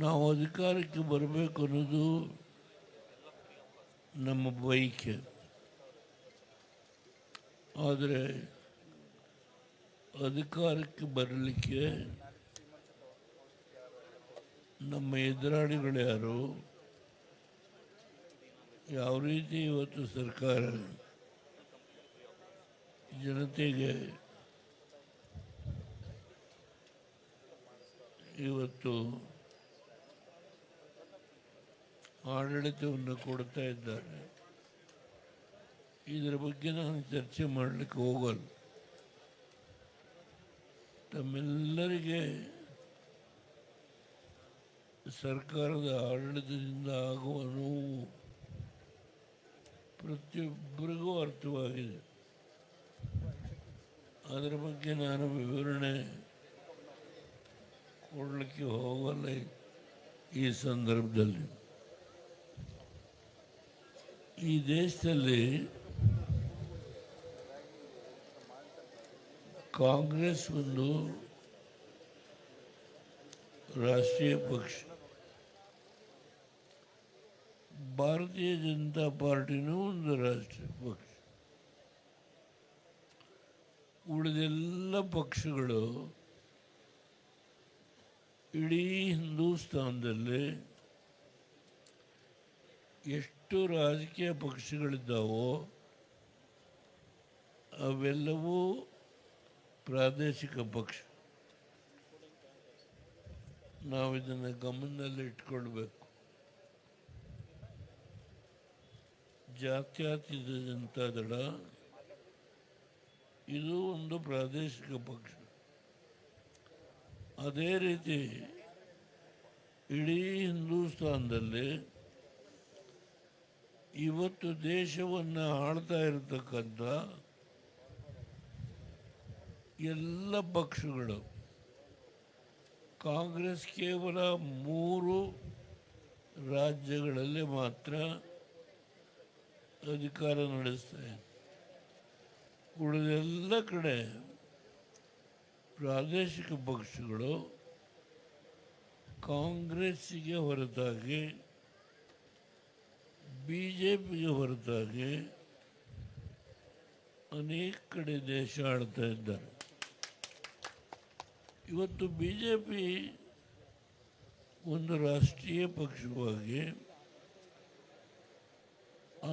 ನಾವು ಅಧಿಕಾರಕ್ಕೆ ಬರಬೇಕು ಅನ್ನೋದು ನಮ್ಮ ಬೈಕೆ ಆದರೆ ಅಧಿಕಾರಕ್ಕೆ ಬರಲಿಕ್ಕೆ ನಮ್ಮ ಎದುರಾಳಿಗಳು ಯಾರು? ಯಾವ ರೀತಿ ಇವತ್ತು ಸರ್ಕಾರ ಜನತೆಗೆ ಇವತ್ತು ಆಡಳಿತವನ್ನು ಕೊಡ್ತಾ ಇದ್ದಾರೆ. ಇದರ ಬಗ್ಗೆ ನಾನು ಚರ್ಚೆ ಮಾಡಲಿಕ್ಕೆ ಹೋಗಲ್ಲ. ತಮ್ಮೆಲ್ಲರಿಗೆ ಸರ್ಕಾರದ ಆಡಳಿತದಿಂದ ಆಗುವ ನೋವು ಪ್ರತಿಯೊಬ್ಬರಿಗೂ ಅರ್ಥವಾಗಿದೆ. ಅದರ ಬಗ್ಗೆ ನಾನು ವಿವರಣೆ ಕೊಡಲಿಕ್ಕೆ ಹೋಗಲ್ಲ ಈ ಸಂದರ್ಭದಲ್ಲಿ. ಈ ದೇಶದಲ್ಲಿ ಕಾಂಗ್ರೆಸ್ ಒಂದು ರಾಷ್ಟ್ರೀಯ ಪಕ್ಷ. ಭಾರತೀಯ ಜನತಾ ಪಾರ್ಟಿನೂ ಒಂದು ರಾಷ್ಟ್ರೀಯ ಪಕ್ಷ. ಉಳಿದೆಲ್ಲ ಪಕ್ಷಗಳು ಇಡೀ ಹಿಂದೂಸ್ತಾನದಲ್ಲಿ ಎಷ್ಟು ರಾಜಕೀಯ ಪಕ್ಷಗಳಿದ್ದಾವೋ ಅವೆಲ್ಲವೂ ಪ್ರಾದೇಶಿಕ ಪಕ್ಷ. ನಾವು ಇದನ್ನು ಗಮನದಲ್ಲಿ ಇಟ್ಕೊಳ್ಬೇಕು. ಜಾತ್ಯತೀತ ಜನತಾದಳ ಇದು ಒಂದು ಪ್ರಾದೇಶಿಕ ಪಕ್ಷ. ಅದೇ ರೀತಿ ಇಡೀ ಹಿಂದೂಸ್ತಾನದಲ್ಲಿ ಇವತ್ತು ದೇಶವನ್ನು ಆಳ್ತಾ ಇರತಕ್ಕಂಥ ಎಲ್ಲ ಪಕ್ಷಗಳು, ಕಾಂಗ್ರೆಸ್ ಕೇವಲ ಮೂರು ರಾಜ್ಯಗಳಲ್ಲಿ ಮಾತ್ರ ಅಧಿಕಾರ ನಡೆಸ್ತಾ ಇದೆ. ಉಳಿದೆಲ್ಲ ಕಡೆ ಪ್ರಾದೇಶಿಕ ಪಕ್ಷಗಳು ಕಾಂಗ್ರೆಸ್ಸಿಗೆ ಹೊರತಾಗಿ ಬಿ ಜೆ ಪಿಗೆ ಹೊರತಾಗಿ ಅನೇಕ ಕಡೆ ದೇಶ ಆಡ್ತಾ ಇದ್ದಾರೆ. ಇವತ್ತು ಬಿ ಜೆ ಪಿ ಒಂದು ರಾಷ್ಟ್ರೀಯ ಪಕ್ಷವಾಗಿ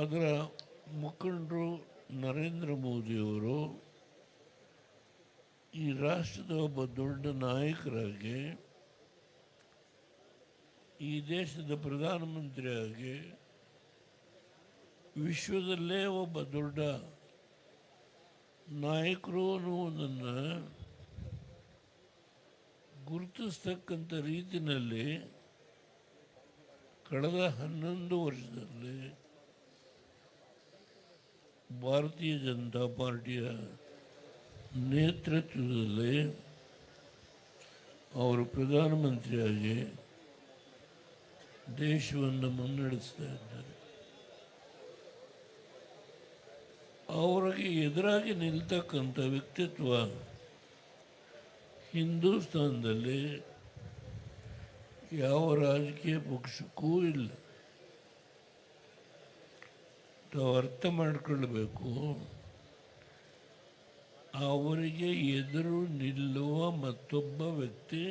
ಅದರ ಮುಖಂಡರು ನರೇಂದ್ರ ಮೋದಿಯವರು ಈ ರಾಷ್ಟ್ರದ ಒಬ್ಬ ದೊಡ್ಡ ನಾಯಕರಾಗಿ, ಈ ದೇಶದ ಪ್ರಧಾನಮಂತ್ರಿಯಾಗಿ ವಿಶ್ವದಲ್ಲೇ ಒಬ್ಬ ದೊಡ್ಡ ನಾಯಕರು ಅನ್ನುವುದನ್ನು ಗುರುತಿಸ್ತಕ್ಕಂಥ ರೀತಿಯಲ್ಲಿ ಕಳೆದ ಹನ್ನೊಂದು ವರ್ಷದಲ್ಲಿ ಭಾರತೀಯ ಜನತಾ ಪಾರ್ಟಿಯ ನೇತೃತ್ವದಲ್ಲಿ ಅವರು ಪ್ರಧಾನಮಂತ್ರಿಯಾಗಿ ದೇಶವನ್ನು ಮುನ್ನಡೆಸ್ತಾ ಇದ್ದಾರೆ. ಅವರಿಗೆ ಎದುರಾಗಿ ನಿಲ್ತಕ್ಕಂಥ ವ್ಯಕ್ತಿತ್ವ ಹಿಂದೂಸ್ತಾನದಲ್ಲಿ ಯಾವ ರಾಜಕೀಯ ಪಕ್ಷಕ್ಕೂ ಇಲ್ಲ. ತಾವು ಅರ್ಥ ಮಾಡಿಕೊಳ್ಬೇಕು. ಅವರಿಗೆ ಎದುರು ನಿಲ್ಲುವ ಮತ್ತೊಬ್ಬ ವ್ಯಕ್ತಿ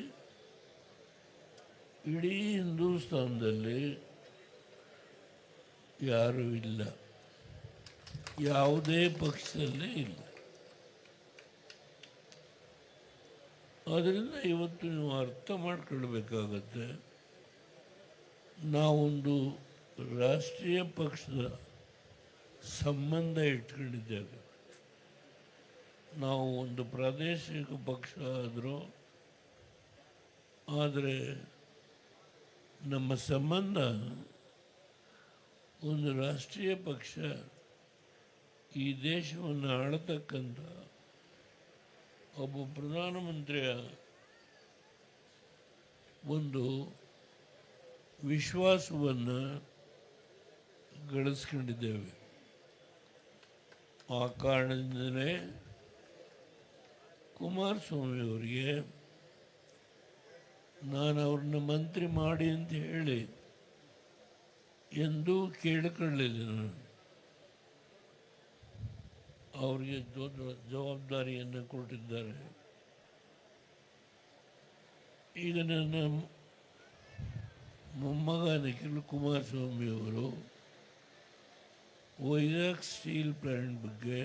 ಇಡೀ ಹಿಂದೂಸ್ತಾನದಲ್ಲಿ ಯಾರೂ ಇಲ್ಲ. ಯಾವುದೇ ಪಕ್ಷದಲ್ಲೇ ಇಲ್ಲ. ಆದ್ದರಿಂದ ಇವತ್ತು ನೀವು ಅರ್ಥ ಮಾಡ್ಕೊಳ್ಬೇಕಾಗತ್ತೆ. ನಾವೊಂದು ರಾಷ್ಟ್ರೀಯ ಪಕ್ಷದ ಸಂಬಂಧ ಇಟ್ಕೊಂಡಿದ್ದೇವೆ. ನಾವು ಒಂದು ಪ್ರಾದೇಶಿಕ ಪಕ್ಷ ಆದರೂ, ಆದರೆ ನಮ್ಮ ಸಂಬಂಧ ಒಂದು ರಾಷ್ಟ್ರೀಯ ಪಕ್ಷ ಈ ದೇಶವನ್ನು ಆಳತಕ್ಕಂಥ ಒಬ್ಬ ಪ್ರಧಾನಮಂತ್ರಿಯ ಒಂದು ವಿಶ್ವಾಸವನ್ನು ಗಳಿಸ್ಕೊಂಡಿದ್ದೇವೆ. ಆ ಕಾರಣದಿಂದಲೇ ಕುಮಾರಸ್ವಾಮಿ ಅವರಿಗೆ ನಾನು ಅವ್ರನ್ನ ಮಂತ್ರಿ ಮಾಡಿ ಅಂತ ಹೇಳಿ ಎಂದೂ ಕೇಳಿಕೊಳ್ಳಲಿಲ್ಲ ನಾನು. ಅವರಿಗೆ ಜವಾಬ್ದಾರಿಯನ್ನು ಕೊಟ್ಟಿದ್ದಾರೆ. ಈಗ ನನ್ನ ಮೊಮ್ಮಗ ನಿಖಿಲ್ ಕುಮಾರಸ್ವಾಮಿ ಅವರು ವೈಜಾಗ್ ಸ್ಟೀಲ್ ಪ್ಲಾಂಟ್ ಬಗ್ಗೆ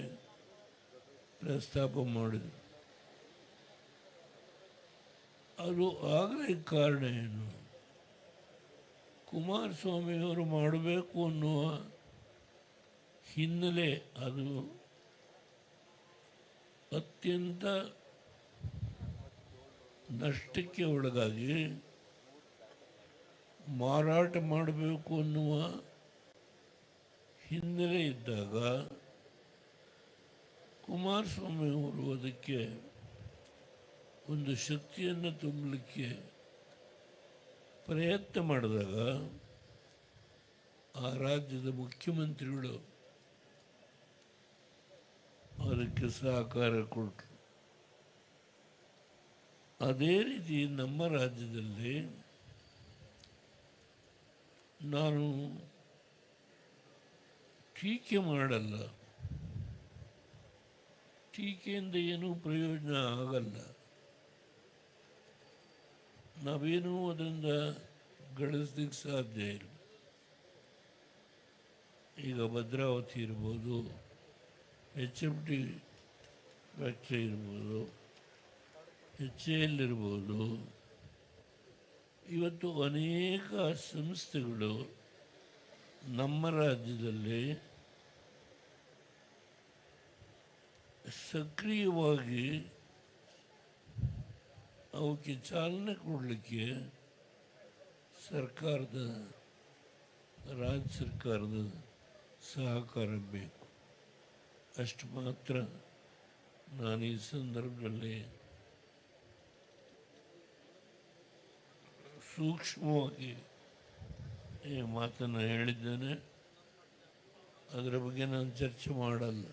ಪ್ರಸ್ತಾಪ ಮಾಡಿದರು. ಅದು ಆಗಲೇ ಕಾರಣ ಏನು? ಕುಮಾರಸ್ವಾಮಿಯವರು ಮಾಡಬೇಕು ಅನ್ನುವ ಹಿನ್ನೆಲೆ ಅದು ಅತ್ಯಂತ ನಷ್ಟಕ್ಕೆ ಒಳಗಾಗಿ ಮಾರಾಟ ಮಾಡಬೇಕು ಅನ್ನುವ ಹಿನ್ನೆಲೆ ಇದ್ದಾಗ ಕುಮಾರಸ್ವಾಮಿ ಅವರು ಅದಕ್ಕೆ ಒಂದು ಶಕ್ತಿಯನ್ನು ತುಂಬಲಿಕ್ಕೆ ಪ್ರಯತ್ನ ಮಾಡಿದಾಗ ಆ ರಾಜ್ಯದ ಮುಖ್ಯಮಂತ್ರಿಗಳು ಅದಕ್ಕೆ ಸಹಕಾರ ಕೊಟ್ಟರು ಅದೇ ರೀತಿ ನಮ್ಮ ರಾಜ್ಯದಲ್ಲಿ ನಾನು ಟೀಕೆ ಮಾಡಲ್ಲ. ಟೀಕೆಯಿಂದ ಏನೂ ಪ್ರಯೋಜನ ಆಗಲ್ಲ. ನಾವೇನೂ ಅದರಿಂದ ಗಳಿಸ್ಲಿಕ್ಕೆ ಸಾಧ್ಯ ಇಲ್ಲ. ಈಗ ಭದ್ರಾವತಿ ಇರ್ಬೋದು ಎಚ್ ಎಂ ಟಿ ಫ್ಯಾಕ್ಟ್ರಿ ಇರ್ಬೋದು ಎಚ್ ಎಲ್ ಇರ್ಬೋದು, ಇವತ್ತು ಅನೇಕ ಸಂಸ್ಥೆಗಳು ನಮ್ಮ ರಾಜ್ಯದಲ್ಲಿ ಸಕ್ರಿಯವಾಗಿ ಅವಕ್ಕೆ ಚಾಲನೆ ಕೊಡಲಿಕ್ಕೆ ಸರ್ಕಾರದ, ರಾಜ್ಯ ಸರ್ಕಾರದ ಸಹಕಾರ ಬೇಕು. ಅಷ್ಟು ಮಾತ್ರ. ನಾನು ಈ ಸಂದರ್ಭದಲ್ಲಿ ಸೂಕ್ಷ್ಮವಾಗಿ ಈ ಮಾತನ್ನು ಹೇಳಿದ್ದೇನೆ. ಅದರ ಬಗ್ಗೆ ನಾನು ಚರ್ಚೆ ಮಾಡಲ್ಲ.